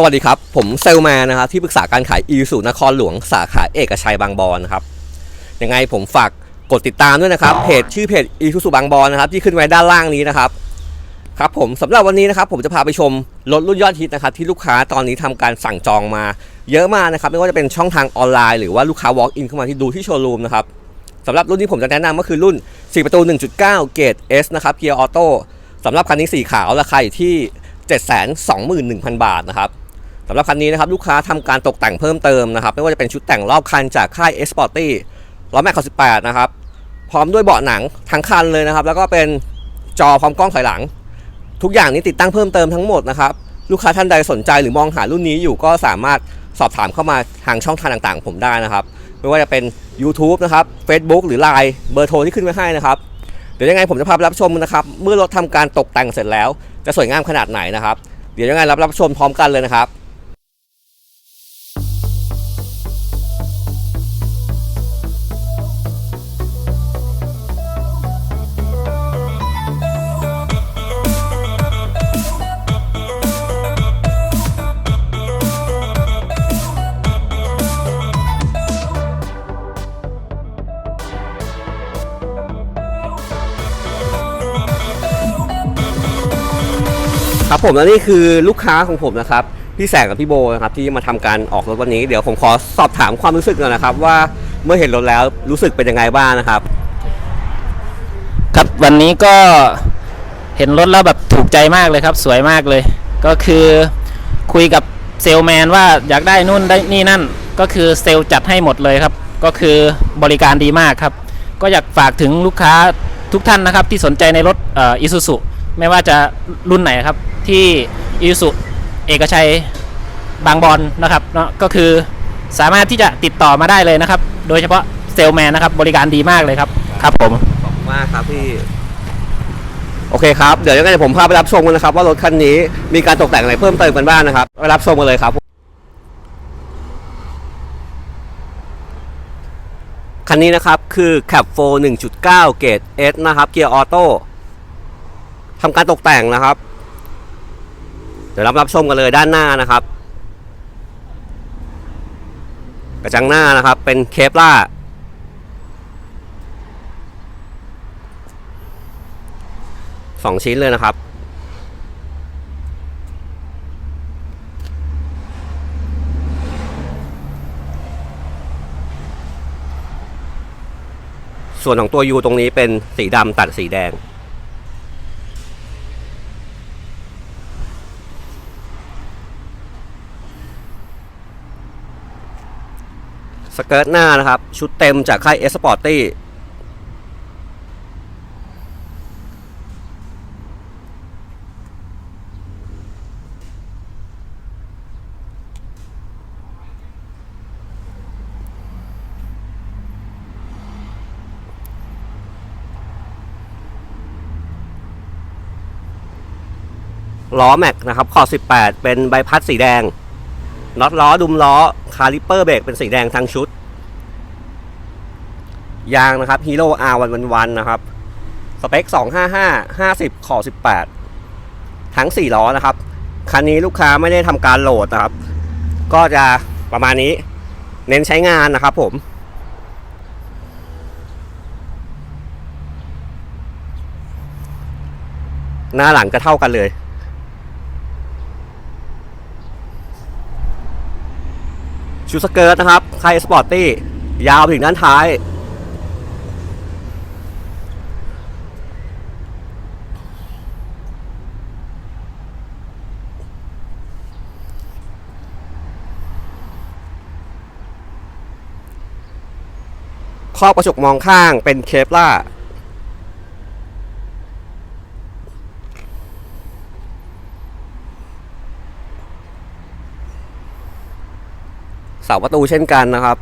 สวัสดีครับ ผมเซลแมนนะครับที่ปรึกษาการขายอีสุนครหลวงสาขาเอกชัยบางบอนนะครับยังไงผมฝากกดติดตามด้วยนะครับเพจชื่อเพจอีสุบางบอนนะครับที่ขึ้นไว้ด้านล่างนี้นะครับครับผมสำหรับวันนี้นะครับผมจะพาไปชมรถรุ่นยอดฮิตนะครับที่ลูกค้าตอนนี้ทำการสั่งจองมา เยอะมากนะครับไม่ว่าจะเป็นช่องทางออนไลน์ หรือว่าลูกค้า walk in เข้ามาที่ดูที่โชว์รูมนะครับสำหรับรุ่นที่ผมจะแนะนำก็คือรุ่น 4 ประตู 1.9 เกรด S นะครับเกียร์ออโต้สำหรับคันนี้สีขาวราคาอยู่ที่ 721,000 บาทนะครับ สำหรับคันนี้นะครับลูกค้าทำการตกแต่งเพิ่มเติมนะครับไม่ว่าจะเป็นชุดแต่งรอบคันจากค่าย S Sporty ล้อแม็กซ์18นะครับพร้อมด้วยเบาะหนังทั้งคันเลยนะครับ แล้วก็เป็นจอพร้อมกล้องถอยหลัง ทุกอย่างนี้ติดตั้งเพิ่มเติมทั้งหมดนะครับลูกค้าท่านใดสนใจหรือมองหารุ่นนี้อยู่ก็สามารถสอบถามเข้ามาทางช่องทางต่างๆ ผมได้นะครับ ไม่ว่าจะเป็น YouTube นะครับ Facebook หรือ Line เบอร์โทรที่ขึ้นไว้ให้นะครับ เดี๋ยวยังไงผมจะพาไปรับชมนะครับ เมื่อรถทำการตกแต่งเสร็จแล้ว จะสวยงามขนาดไหนนะครับ เดี๋ยวยังไงรับรับชมพร้อมกันเลยนะครับ ครับผมและนี่คือลูกค้าของผมนะครับพี่แสงกับพี่โบนะครับที่มาทำการออกรถวันนี้เดี๋ยวผมขอสอบถามความรู้สึกหน่อยนะครับ ว่าเมื่อเห็นรถแล้วรู้สึกเป็นยังไงบ้างนะครับ ครับวันนี้ก็เห็นรถแล้วแบบถูกใจมากเลยครับ สวยมากเลย ก็คือคุยกับเซลแมนว่าอยากได้นู่นได้นี่นั่น ก็คือเซลจัดให้หมดเลยครับ ก็คือบริการดีมากครับ ก็อยากฝากถึงลูกค้าทุกท่านนะครับ ที่สนใจในรถอิซูซุไม่ว่าจะรุ่นไหนครับ ที่อิซูซุเอกชัยบางบอนนะครับเนาะก็คือสามารถที่จะติดต่อมาได้เลยนะครับ โดยเฉพาะเซลแมนนะครับ บริการดีมากเลยครับ ครับผม ขอบคุณมากครับพี่ โอเคครับ เดี๋ยวยังไงผมพาไปรับชมกันนะครับ ว่ารถคันนี้มีการตกแต่งอะไรเพิ่มเติมกันบ้างนะครับไปรับชมกันเลยครับ คันนี้นะครับคือ Cap 4 1.9 เกรด S นะครับ เกียร์ออโต้ทำการตกแต่งนะครับเดี๋ยวรับรับชมกันเลยด้านหน้านะครับ กระจังหน้านะครับ เป็นเคปล่าสองชิ้นเลยนะครับ ส่วนของตัว U ตรงนี้เป็นสีดำตัดสีแดง สเกิร์ตหน้านะครับ ชุดเต็มจากค่าย S Sporty ล้อแม็กนะครับ ขอบ18 เป็นใบพัดสีแดง น็อตล้อดุมล้อ คาลิปเปอร์เบรกเป็นสีแดงทั้งชุด ยางนะครับฮีโร่ R111 นวันนะครับ สเปค 255 50 ขอ 18 ทั้ง 4 ล้อนะครับ คันนี้ลูกค้าไม่ได้ทำการโหลดนะครับ ก็จะประมาณนี้ เน้นใช้งานนะครับผมหน้าหลังจะเท่ากันเลย ชุดสเกิร์ตนะครับไคสปอร์ตตี้ยาวไปถึงด้านท้ายครอบกระจกมองข้างเป็นเคปล่า เสาประตูเช่นกันนะครับ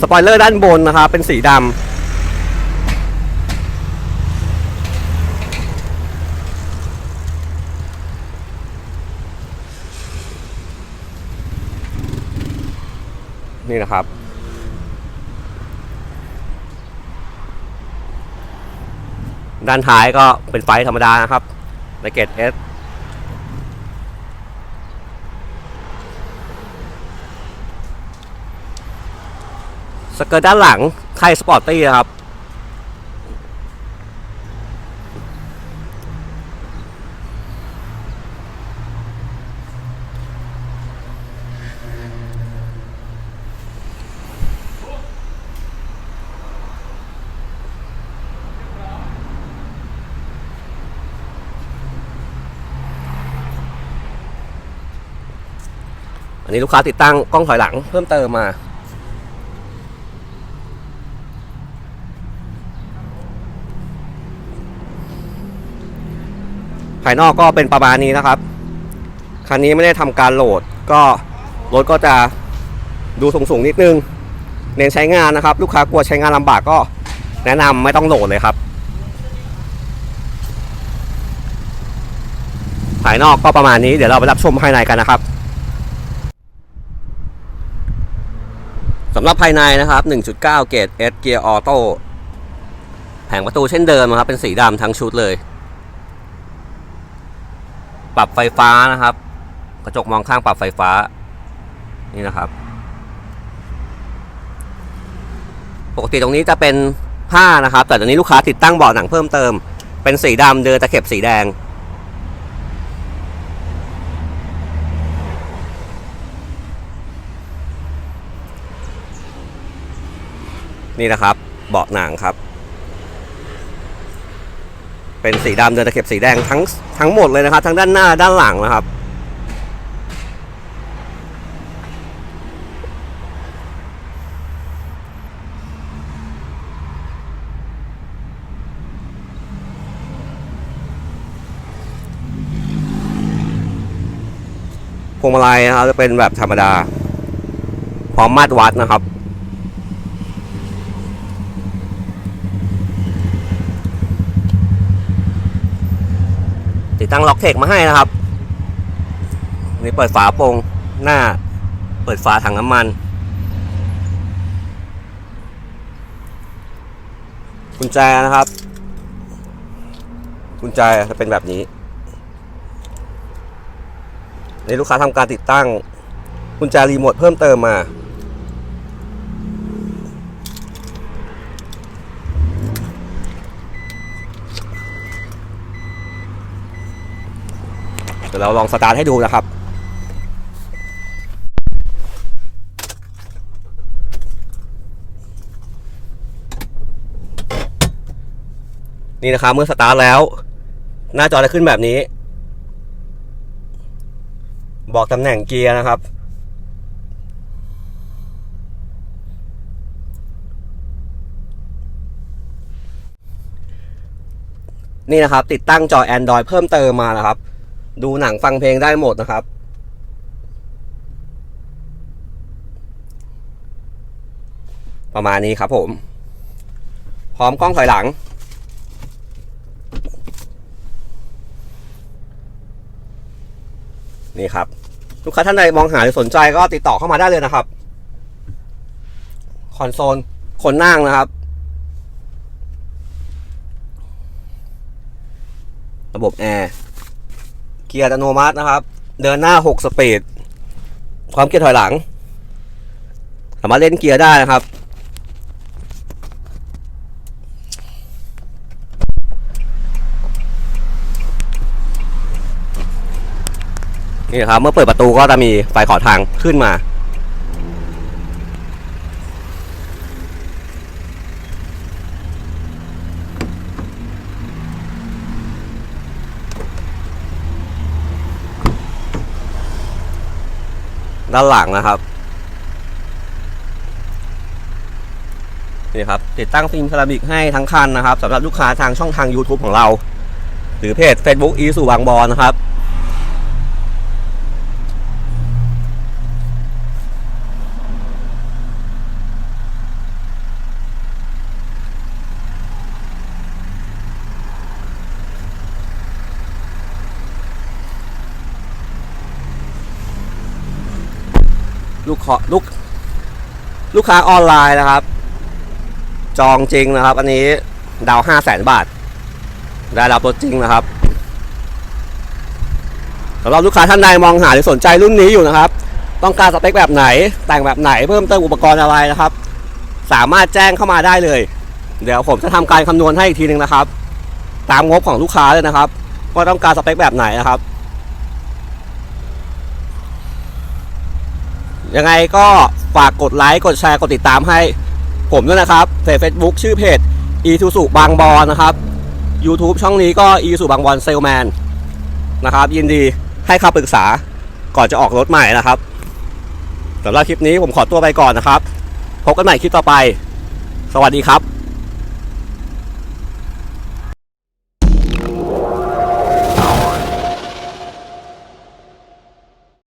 สปอยเลอร์ด้านบนนะครับ เป็นสีดำนี่นะครับ ด้านท้ายก็เป็นไฟธรรมดานะครับในเกตเอสสเกิร์ตด้านหลังไทยสปอร์ตตี้ครับ อันนี้ลูกค้าติดตั้งกล้องถอยหลังเพิ่มเติมมา ภายนอกก็เป็นประมาณนี้นะครับ คันนี้ไม่ได้ทำการโหลดก็รถก็จะดูสูงๆนิดนึง เน้นใช้งานนะครับ ลูกค้ากลัวใช้งานลำบากก็แนะนำไม่ต้องโหลดเลยครับภายนอกก็ประมาณนี้เดี๋ยวเราไปรับชมภายในกันนะครับ สำหรับภายในนะครับ 1.9 เกรด S เกียร์ออโต้แผงประตูเช่นเดิมนะครับ เป็นสีดำทั้งชุดเลย ปรับไฟฟ้านะครับ กระจกมองข้างปรับไฟฟ้า นี่นะครับ ปกติตรงนี้จะเป็นผ้านะครับ แต่ตอนนี้ลูกค้าติดตั้งเบาะหนังเพิ่มเติม เป็นสีดำเดินตะเข็บสีแดง นี่นะครับ เบาะหนังครับ เป็นสีดำเดินตะเข็บสีแดงทั้งทั้งหมดเลยนะครับ ทั้งด้านหน้าด้านหลังนะครับ พวงมาลัยนะครับจะเป็นแบบธรรมดา พร้อมมาตรวัดนะครับ ตั้งล็อกเทคมาให้นะครับนี่เปิดฝาโปรงหน้า เปิดฝาถังน้ำมัน กุญแจนะครับ กุญแจจะเป็นแบบนี้ในลูกค้าทำการติดตั้งกุญแจรีโมทเพิ่มเติมมา ดี๋ยวเราลองสตาร์ทให้ดูนะครับนี่นะครับเมื่อสตาร์ทแล้ว หน้าจอจะขึ้นแบบนี้ บอกตำแหน่งเกียร์นะครับ นี่นะครับ ติดตั้งจอ Android เพิ่มเติมมานะครับ ดูหนังฟังเพลงได้หมดนะครับ ประมาณนี้ครับผม พร้อมกล้องถอยหลัง นี่ครับ ลูกค้าท่านใดมองหาหรือสนใจก็ติดต่อเข้ามาได้เลยนะครับ คอนโซลคนนั่งนะครับระบบแอร์ กียร์อัตโนมัตินะครับ เดินหน้า 6 สปีด ความเกียร์ถอยหลัง สามารถเล่นเกียร์ได้นะครับ นี่ครับ เมื่อเปิดประตูก็จะมีไฟขอทางขึ้นมา ด้านหลังนะครับนี่ครับติดตั้งฟิล์มเซรามิกให้ทั้งคันนะครับสำหรับลูกค้าทางช่องทาง YouTube ของเรา หรือเพจ Facebook อีสู่บางบอนนะครับ ลูกค้าลูกลูกค้าออนไลน์นะครับ จองจริงนะครับ อันนี้ดาวห้าแสนบาท ได้รับรถจริงนะครับสำหรับลูกค้าท่านใดมองหาหรือสนใจรุ่นนี้อยู่นะครับ ต้องการสเปคแบบไหน แต่งแบบไหนเพิ่มเติมอุปกรณ์อะไรนะครับ สามารถแจ้งเข้ามาได้เลย เดี๋ยวผมจะทำการคำนวณให้อีกทีหนึ่งนะครับ ตามงบของลูกค้าเลยนะครับ ว่าต้องการสเปคแบบไหนนะครับ ยังไงก็ฝากกดไลค์กดแชร์กดติดตามให้ผมด้วยนะครับเพจเฟซบุ๊กชื่อเพจอีทูสุบางบอนนะครับ YouTube ช่องนี้ก็อีสุบางบอนเซลแมนนะครับยินดีให้คำปรึกษาก่อนจะออกรถใหม่นะครับสำหรับคลิปนี้ผมขอตัวไปก่อนนะครับ พบกันใหม่คลิปต่อไป สวัสดีครับ